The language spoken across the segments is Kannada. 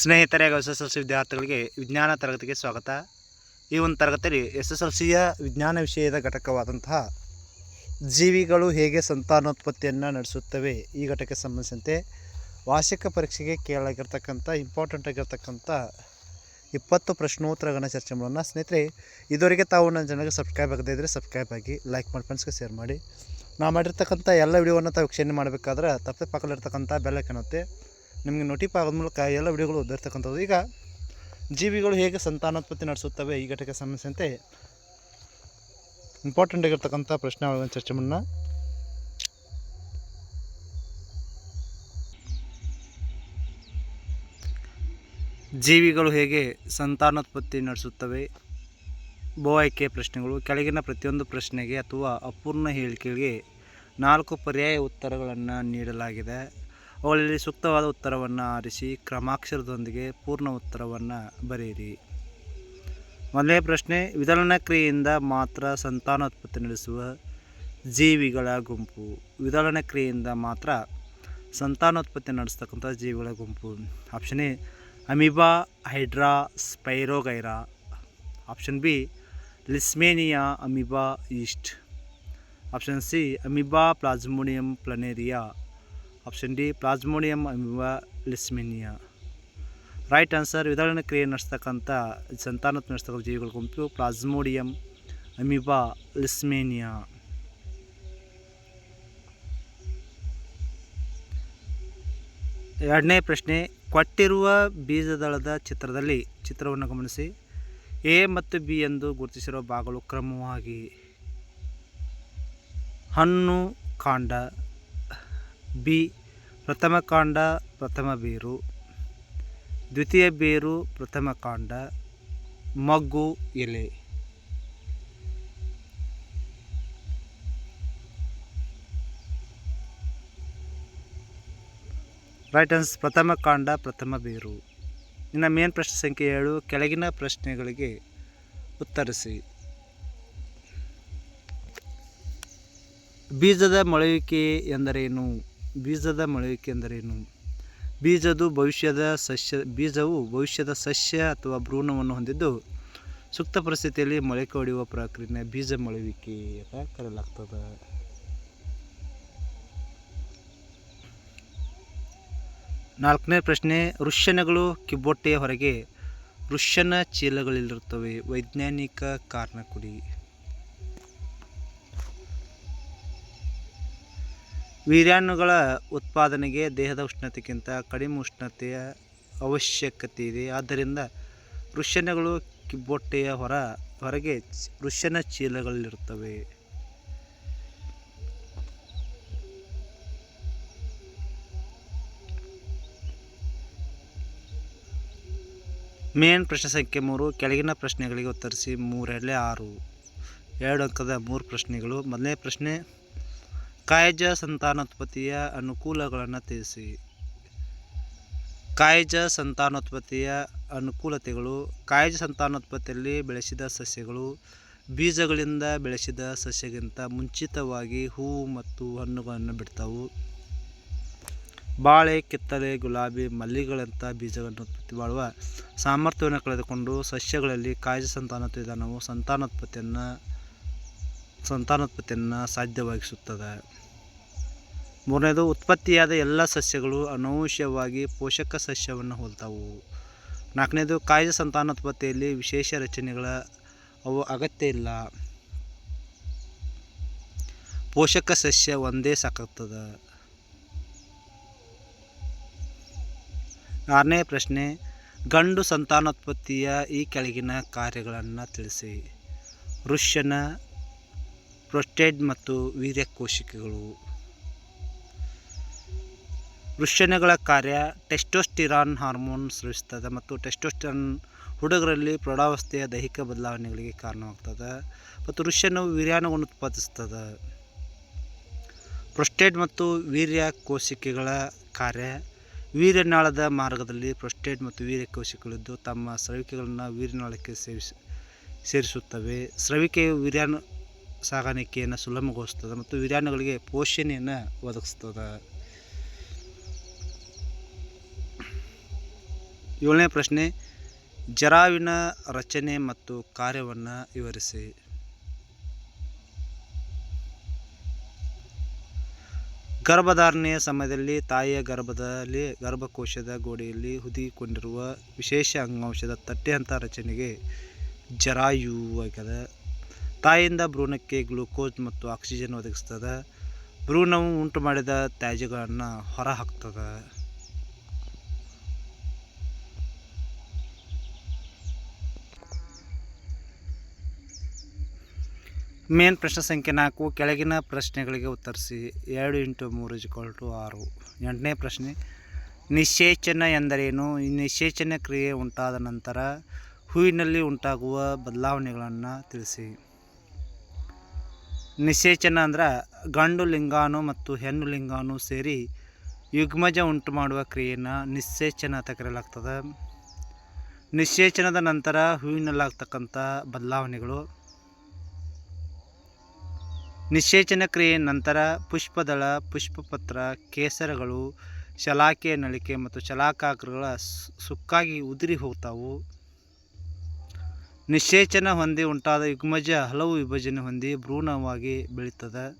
ಸ್ನೇಹಿತರೆ ಎಸ್ ಎಸ್ ಎಲ್ ಸಿ ವಿದ್ಯಾರ್ಥಿಗಳಿಗೆ ವಿಜ್ಞಾನ ತರಗತಿಗೆ ಸ್ವಾಗತ. ಈ ಒಂದು ತರಗತಿಯಲ್ಲಿ ಎಸ್ ಎಸ್ ಎಲ್ ಸಿಯ ವಿಜ್ಞಾನ ವಿಷಯದ ಘಟಕವಾದಂತಹ ಜೀವಿಗಳು ಹೇಗೆ ಸಂತಾನೋತ್ಪತ್ತಿಯನ್ನು ನಡೆಸುತ್ತವೆ ಈ ಘಟಕಕ್ಕೆ ಸಂಬಂಧಿಸಿದಂತೆ ವಾರ್ಷಿಕ ಪರೀಕ್ಷೆಗೆ ಕೇಳಾಗಿರ್ತಕ್ಕಂಥ ಇಂಪಾರ್ಟೆಂಟ್ ಆಗಿರ್ತಕ್ಕಂಥ ಇಪ್ಪತ್ತು ಪ್ರಶ್ನೋತ್ತರಗಳನ್ನು ಚರ್ಚೆ ಮಾಡೋಣ. ಸ್ನೇಹಿತರೆ, ಇದುವರೆಗೆ ತಾವು ನನ್ನ ಜನರಿಗೆ ಸಬ್ಸ್ಕ್ರೈಬ್ ಆಗದೇ ಇದ್ದರೆ ಸಬ್ಸ್ಕ್ರೈಬ್ ಆಗಿ ಲೈಕ್ ಮಾಡಿ ಫ್ರೆಂಡ್ಸ್ಗೆ ಶೇರ್ ಮಾಡಿ. ನಾವು ಮಾಡಿರ್ತಕ್ಕಂಥ ಎಲ್ಲ ವಿಡಿಯೋವನ್ನು ತಾವು ವೀಕ್ಷಣೆ ಮಾಡಬೇಕಾದ್ರೆ ತಪ್ಪದೆ ಪಕ್ಕದಲ್ಲಿರ್ತಕ್ಕಂಥ ಬೆಲ್ಲ ಕಾಣುತ್ತೆ ನಿಮಗೆ ನೋಟಿಫೈ ಆಗೋದ ಮೂಲಕ ಎಲ್ಲ ವಿಡಿಯೋಗಳು ಓದಿರ್ತಕ್ಕಂಥದ್ದು ಈಗ ಜೀವಿಗಳು ಹೇಗೆ ಸಂತಾನೋತ್ಪತ್ತಿ ನಡೆಸುತ್ತವೆ ಈ ಘಟಕ ಸಂಬಂಧಿಸಿದಂತೆ ಇಂಪಾರ್ಟೆಂಟ್ ಆಗಿರ್ತಕ್ಕಂಥ ಪ್ರಶ್ನೆ ಚರ್ಚೆ ಮಾಡೋಣ. ಜೀವಿಗಳು ಹೇಗೆ ಸಂತಾನೋತ್ಪತ್ತಿ ನಡೆಸುತ್ತವೆ? ಬಹು ಆಯ್ಕೆ ಪ್ರಶ್ನೆಗಳು. ಕೆಳಗಿನ ಪ್ರತಿಯೊಂದು ಪ್ರಶ್ನೆಗೆ ಅಥವಾ ಅಪೂರ್ಣ ಹೇಳಿಕೆಗೆ ನಾಲ್ಕು ಪರ್ಯಾಯ ಉತ್ತರಗಳನ್ನು ನೀಡಲಾಗಿದೆ. ಅವುಗಳಲ್ಲಿ ಸೂಕ್ತವಾದ ಉತ್ತರವನ್ನು ಆರಿಸಿ ಕ್ರಮಾಕ್ಷರದೊಂದಿಗೆ ಪೂರ್ಣ ಉತ್ತರವನ್ನು ಬರೆಯಿರಿ. ಮೊದಲನೇ ಪ್ರಶ್ನೆ, ವಿದಳನ ಕ್ರಿಯೆಯಿಂದ ಮಾತ್ರ ಸಂತಾನೋತ್ಪತ್ತಿ ನಡೆಸುವ ಜೀವಿಗಳ ಗುಂಪು. ವಿದಳನ ಕ್ರಿಯೆಯಿಂದ ಮಾತ್ರ ಸಂತಾನೋತ್ಪತ್ತಿ ನಡೆಸ್ತಕ್ಕಂಥ ಜೀವಿಗಳ ಗುಂಪು. Option A, amoeba, hydra, spirogyra. Option B, leishmania, amoeba yeast. Option C, amoeba plasmodium planaria. Option D, plasmodium amoeba leishmania right answer ವಿಧಾನ ಕ್ರಿಯೆ ನಡೆಸ್ತಕ್ಕಂಥ ಸಂತಾನೋತ್ ನಡೆಸ್ತಕ್ಕಂಥ ಜೀವಿಗಳ ಗುಂಪು ಪ್ಲಾಸ್ಮೋಡಿಯಂ ಅಮಿಬಾ ಲಿಸ್ಮೇನಿಯಾ ಎರಡನೇ ಪ್ರಶ್ನೆ, ಕೊಟ್ಟಿರುವ ಬೀಜದಳದ ಚಿತ್ರದಲ್ಲಿ ಚಿತ್ರವನ್ನು ಗಮನಿಸಿ. ಎ ಮತ್ತು ಬಿ ಎಂದು ಗುರುತಿಸಿರುವ ಭಾಗಗಳು ಕ್ರಮವಾಗಿ ಹಣ್ಣು, ಕಾಂಡ, ಬಿ ಪ್ರಥಮ ಕಾಂಡ, ಪ್ರಥಮ ಬೇರು. ದ್ವಿತೀಯ ಬೇರು, ಪ್ರಥಮ ಕಾಂಡ. ಮಗ್ಗು, ಎಲೆ. ರೈಟ್ ಆನ್ಸ್ ಪ್ರಥಮ ಕಾಂಡ, ಪ್ರಥಮ ಬೇರು. ಇನ್ನು ಮೇನ್ ಪ್ರಶ್ನೆ ಸಂಖ್ಯೆ ಏಳು, ಕೆಳಗಿನ ಪ್ರಶ್ನೆಗಳಿಗೆ ಉತ್ತರಿಸಿ. ಬೀಜದ ಮೊಳೆಯುವಿಕೆ ಎಂದರೇನು ಬೀಜದ ಮೊಳಕೆ ಎಂದರೇನು? ಬೀಜದು ಭವಿಷ್ಯದ ಸಸ್ಯ, ಬೀಜವು ಭವಿಷ್ಯದ ಸಸ್ಯ ಅಥವಾ ಭ್ರೂಣವನ್ನು ಹೊಂದಿದ್ದು ಸೂಕ್ತ ಪರಿಸ್ಥಿತಿಯಲ್ಲಿ ಮೊಳಕೆ ಹೊಡೆಯುವ ಪ್ರಕ್ರಿಯೆ ಬೀಜ ಮೊಳವಿಕೆ ಅಂತ ಕರೆಯಲಾಗ್ತದೆ. ನಾಲ್ಕನೇ ಪ್ರಶ್ನೆ, ಋಷ್ಯನಗಳು ಕಿಬ್ಬೊಟ್ಟೆಯ ಹೊರಗೆ ಋಷ್ಯನ ಚೀಲಗಳಲ್ಲಿರುತ್ತವೆ ವೈಜ್ಞಾನಿಕ ಕಾರಣ ಕೊಡಿ. ವೀರ್ಯಾಣುಗಳ ಉತ್ಪಾದನೆಗೆ ದೇಹದ ಉಷ್ಣತೆಗಿಂತ ಕಡಿಮೆ ಉಷ್ಣತೆಯ ಅವಶ್ಯಕತೆ ಇದೆ. ಆದ್ದರಿಂದ ವೃಷಣಗಳು ಕಿಬ್ಬೊಟ್ಟೆಯ ಹೊರ, ಹೊರಗೆ ವೃಷಣ ಚೀಲಗಳಲ್ಲಿರುತ್ತವೆ. ಮೇನ್ ಪ್ರಶ್ನೆ ಸಂಖ್ಯೆ ಮೂರು, ಕೆಳಗಿನ ಪ್ರಶ್ನೆಗಳಿಗೆ ಉತ್ತರಿಸಿ ಮೂರೆರಡಲೆ ಆರು. ಎರಡು ಅಂಕದ ಮೂರು ಪ್ರಶ್ನೆಗಳು. ಮೊದಲನೇ ಪ್ರಶ್ನೆ ಕಾಯಜ ಸಂತಾನೋತ್ಪತ್ತಿಯ ಅನುಕೂಲಗಳನ್ನು ತಿಳಿಸಿ. ಕಾಯಜ ಸಂತಾನೋತ್ಪತ್ತಿಯ ಅನುಕೂಲತೆಗಳು, ಕಾಯಜ ಸಂತಾನೋತ್ಪತ್ತಿಯಲ್ಲಿ ಬೆಳೆಸಿದ ಸಸ್ಯಗಳು, ಬೀಜಗಳಿಂದ ಬೆಳೆಸಿದ ಸಸ್ಯಗಿಂತ ಮುಂಚಿತವಾಗಿ ಹೂವು ಮತ್ತು ಹಣ್ಣುಗಳನ್ನು ಬಿಡ್ತಾವು. ಬಾಳೆ, ಕಿತ್ತಳೆ, ಗುಲಾಬಿ, ಮಲ್ಲಿಗೆಗಳಂಥ ಬೀಜಗಳನ್ನು ಉತ್ಪತ್ತಿ ಮಾಡುವ ಸಾಮರ್ಥ್ಯವನ್ನು ಕಳೆದುಕೊಂಡು ಸಸ್ಯಗಳಲ್ಲಿ ಕಾಯಜ ಸಂತಾನೋತ್ಪತ್ತಿ ವಿಧಾನವು ಸಂತಾನೋತ್ಪತ್ತಿಯನ್ನು ಸಂತಾನೋತ್ಪತ್ತಿಯನ್ನು ಸಾಧ್ಯವಾಗಿಸುತ್ತದೆ. ಮೂರನೇದು, ಉತ್ಪತ್ತಿಯಾದ ಎಲ್ಲ ಸಸ್ಯಗಳು ಅನವಶ್ಯವಾಗಿ ಪೋಷಕ ಸಸ್ಯವನ್ನು ಹೋಲ್ತಾವು. ನಾಲ್ಕನೇದು, ಕಾಯಜ ಸಂತಾನೋತ್ಪತ್ತಿಯಲ್ಲಿ ವಿಶೇಷ ರಚನೆಗಳ ಅವು ಅಗತ್ಯ ಇಲ್ಲ. ಪೋಷಕ ಸಸ್ಯ ಒಂದೇ ಸಾಕಾಗ್ತದೆ? ಆರನೇ ಪ್ರಶ್ನೆ, ಗಂಡು ಸಂತಾನೋತ್ಪತ್ತಿಯ ಈ ಕೆಳಗಿನ ಕಾರ್ಯಗಳನ್ನು ತಿಳಿಸಿ. ಋಷ್ಯನ ಪ್ರೊಸ್ಟೇಡ್ ಮತ್ತು ವೀರ್ಯಕೋಶಿಕೆಗಳು. ವೃಷಣಗಳ ಕಾರ್ಯ ಟೆಸ್ಟೋಸ್ಟಿರಾನ್ ಹಾರ್ಮೋನ್ ಸ್ರವಿಸ್ತದೆ ಮತ್ತು ಟೆಸ್ಟೋಸ್ಟಿರಾನ್ ಹುಡುಗರಲ್ಲಿ ಪ್ರೌಢಾವಸ್ಥೆಯ ದೈಹಿಕ ಬದಲಾವಣೆಗಳಿಗೆ ಕಾರಣವಾಗ್ತದೆ ಮತ್ತು ವೃಷಣವು ವೀರ್ಯಾನವನ್ನು ಉತ್ಪಾದಿಸ್ತದೆ. ಪ್ರೊಸ್ಟೇಟ್ ಮತ್ತು ವೀರ್ಯ ಕೋಶಿಕೆಗಳ ಕಾರ್ಯ ವೀರ್ಯನಾಳದ ಮಾರ್ಗದಲ್ಲಿ ಪ್ರೊಸ್ಟೇಟ್ ಮತ್ತು ವೀರ್ಯ ಕೋಶಿಕೆಗಳಿದ್ದು ತಮ್ಮ ಸ್ರವಿಕೆಗಳನ್ನು ವೀರ್ಯನಾಳಕ್ಕೆ ಸೇರಿಸಿ ಸೇರಿಸುತ್ತವೆ. ಸ್ರವಿಕೆಯು ವೀರ್ಯಾಣು ಸಾಗಾಣಿಕೆಯನ್ನು ಸುಲಭಗೊಳಿಸ್ತದೆ ಮತ್ತು ವೀರ್ಯಾಣುಗಳಿಗೆ ಪೋಷಣೆಯನ್ನು ಒದಗಿಸ್ತದೆ. ಏಳನೇ ಪ್ರಶ್ನೆ, ಜರಾವಿನ ರಚನೆ ಮತ್ತು ಕಾರ್ಯವನ್ನು ವಿವರಿಸಿ. ಗರ್ಭಧಾರಣೆಯ ಸಮಯದಲ್ಲಿ ತಾಯಿಯ ಗರ್ಭದಲ್ಲಿ, ಗರ್ಭಕೋಶದ ಗೋಡೆಯಲ್ಲಿ ಹುದಿಕೊಂಡಿರುವ ವಿಶೇಷ ಅಂಗಾಂಶದ ತಟ್ಟೆಯಂಥ ರಚನೆಗೆ ಜರಾಯು ಆಗ್ಯದ ತಾಯಿಯಿಂದ ಭ್ರೂಣಕ್ಕೆ ಗ್ಲೂಕೋಸ್ ಮತ್ತು ಆಕ್ಸಿಜನ್ ಒದಗಿಸ್ತದೆ. ಭ್ರೂಣವು ಉಂಟು ಮಾಡಿದ ತ್ಯಾಜ್ಯಗಳನ್ನು ಹೊರಹಾಕ್ತದೆ. ಮೇನ್ ಪ್ರಶ್ನೆ ಸಂಖ್ಯೆ ನಾಲ್ಕು, ಕೆಳಗಿನ ಪ್ರಶ್ನೆಗಳಿಗೆ ಉತ್ತರಿಸಿ. ಎರಡು ಇಂಟು ಮೂರು ಇಜ್ಕೊಲ್ ಟು ಆರು. ಎಂಟನೇ ಪ್ರಶ್ನೆ ನಿಷೇಚನ ಎಂದರೇನು? ಈ ನಿಷೇಚನ ಕ್ರಿಯೆ ಉಂಟಾದ ನಂತರ ಹೂವಿನಲ್ಲಿ ಉಂಟಾಗುವ ಬದಲಾವಣೆಗಳನ್ನು ತಿಳಿಸಿ. ನಿಷೇಚನ ಅಂದ್ರೆ ಗಂಡು ಲಿಂಗಾಣು ಮತ್ತು ಹೆಣ್ಣು ಲಿಂಗಾಣು ಸೇರಿ ಯುಗ್ಮಜ ಉಂಟು ಮಾಡುವ ಕ್ರಿಯೆಯನ್ನು ನಿಷೇಚನ ಅಂತ ಕರೆಯಲಾಗ್ತದೆ. ನಿಷೇಚನದ ನಂತರ ಹೂವಿನಲ್ಲಾಗ್ತಕ್ಕಂಥ ಬದಲಾವಣೆಗಳು. ನಿಷೇಚನ ಕ್ರಿಯೆ ನಂತರ ಪುಷ್ಪದಳ, ಪುಷ್ಪಪತ್ರ, ಕೇಸರಗಳು ಶಲಾಕೆಯ ನಳಿಕೆ ಮತ್ತು ಶಲಾಕಾಕೃಗಳ ಸುಕ್ಕಾಗಿ ಉದುರಿ ಹೋಗ್ತಾವು. ನಿಶ್ಚೇಚನ ಹೊಂದಿ ಉಂಟಾದ ಯುಗ್ಮಜ ಹಲವು ವಿಭಜನೆ ಹೊಂದಿ ಭ್ರೂಣವಾಗಿ ಬೆಳೀತದೆ.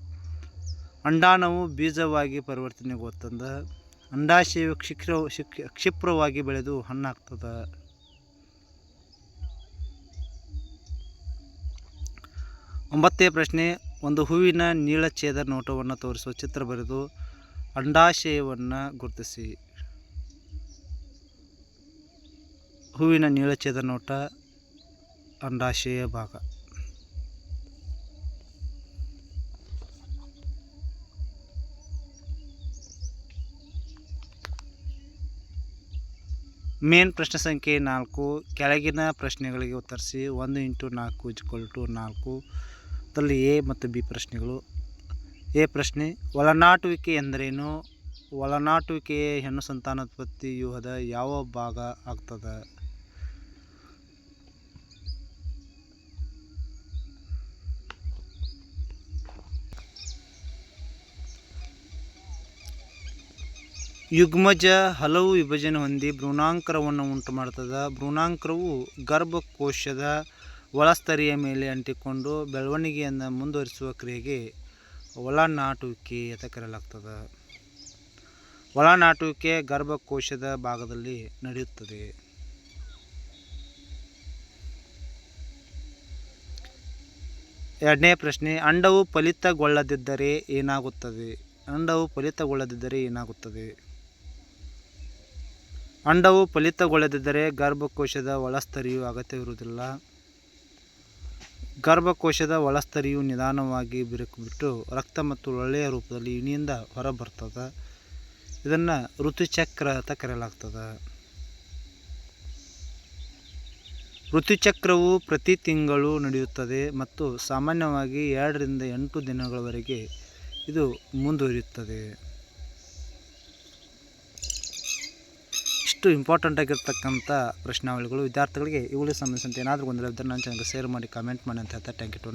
ಅಂಡಾಣವು ಬೀಜವಾಗಿ ಪರಿವರ್ತನೆಗೊಳ್ತದೆ. ಅಂಡಾಶಯವು ಕ್ಷಿಪ್ರ, ಕ್ಷಿಪ್ರವಾಗಿ ಬೆಳೆದು ಹಣ್ಣಾಗ್ತದೆ. ಒಂಬತ್ತನೇ ಪ್ರಶ್ನೆ ಒಂದು ಹೂವಿನ ನೀಳಛೇದ ನೋಟವನ್ನು ತೋರಿಸುವ ಚಿತ್ರ ಬರೆದು ಅಂಡಾಶಯವನ್ನು ಗುರುತಿಸಿ. ಹೂವಿನ ನೀಳಛೇದ ನೋಟ, ಅಂಡಾಶಯ ಭಾಗ. ಮೇನ್ ಪ್ರಶ್ನೆ ಸಂಖ್ಯೆ ನಾಲ್ಕು, ಕೆಳಗಿನ ಪ್ರಶ್ನೆಗಳಿಗೆ ಉತ್ತರಿಸಿ ಒಂದು ಇಂಟು ನಾಲ್ಕು ಇಜ್ಕೊಲ್ ಟು ನಾಲ್ಕು. ಅದರಲ್ಲಿ ಎ ಮತ್ತು ಬಿ ಪ್ರಶ್ನೆಗಳು. ಎ ಪ್ರಶ್ನೆ, ಒಳನಾಟುವಿಕೆ ಎಂದರೇನು? ಒಳನಾಟುವಿಕೆ ಹೆಣ್ಣು ಸಂತಾನೋತ್ಪತ್ತಿ ವ್ಯೂಹದ ಯಾವ ಭಾಗ ಆಗ್ತದ? ಯುಗ್ಮಜ ಹಲವು ವಿಭಜನೆ ಹೊಂದಿ ಭ್ರೂಣಾಂಕರವನ್ನು ಉಂಟು ಮಾಡ್ತದೆ ಭ್ರೂಣಾಂಕರವು ಗರ್ಭಕೋಶದ ಒಳಸ್ತರಿಯ ಮೇಲೆ ಅಂಟಿಕೊಂಡು ಬೆಳವಣಿಗೆಯನ್ನು ಮುಂದುವರಿಸುವ ಕ್ರಿಯೆಗೆ ಒಳನಾಟುವಿಕೆ ಅಂತ ಕರೆಯಲಾಗ್ತದೆ. ಒಳನಾಟುವಿಕೆ ಗರ್ಭಕೋಶದ ಭಾಗದಲ್ಲಿ ನಡೆಯುತ್ತದೆ. ಎರಡನೇ ಪ್ರಶ್ನೆ, ಅಂಡವು ಫಲಿತಗೊಳ್ಳದಿದ್ದರೆ ಏನಾಗುತ್ತದೆ? ಅಂಡವು ಫಲಿತಗೊಳ್ಳದಿದ್ದರೆ ಏನಾಗುತ್ತದೆ? ಅಂಡವು ಫಲಿತಗೊಳ್ಳದಿದ್ದರೆ ಗರ್ಭಕೋಶದ ಒಳಸ್ತರಿಯು ಅಗತ್ಯವಿರುವುದಿಲ್ಲ. ಗರ್ಭಕೋಶದ ಒಳಸ್ತರಿಯು ನಿಧಾನವಾಗಿ ಬಿರುಕು ಬಿಟ್ಟು ರಕ್ತ ಮತ್ತು ಒಳ್ಳೆಯ ರೂಪದಲ್ಲಿ ಇನಿಯಿಂದ ಹೊರಬರ್ತದೆ. ಇದನ್ನು ಋತುಚಕ್ರ ಅಂತ ಕರೆಯಲಾಗ್ತದೆ. ಋತುಚಕ್ರವು ಪ್ರತಿ ತಿಂಗಳು ನಡೆಯುತ್ತದೆ ಮತ್ತು ಸಾಮಾನ್ಯವಾಗಿ ಎರಡರಿಂದ ಎಂಟು ದಿನಗಳವರೆಗೆ ಇದು ಮುಂದುವರಿಯುತ್ತದೆ. ಇಷ್ಟು ಇಂಪಾರ್ಟೆಂಟ್ ಆಗಿರ್ತಕ್ಕಂಥ ಪ್ರಶ್ನಾವಳಿಗಳು ವಿದ್ಯಾರ್ಥಿಗಳಿಗೆ ಇವುಗಳಿಗೆ ಸಂಬಂಧಿಸಿದಂತೆ ಏನಾದರೂ ಗೊಂದಲ ಇದ್ದರೆ ನನ್ನ ಚಾನಲ್ಗೆ ಶೇರ್ ಮಾಡಿ ಕಮೆಂಟ್ ಮಾಡಿ ಅಂತ ಹೇಳ್ತಾ ಟ್ಯಾಂಕ್ ಯು ಟು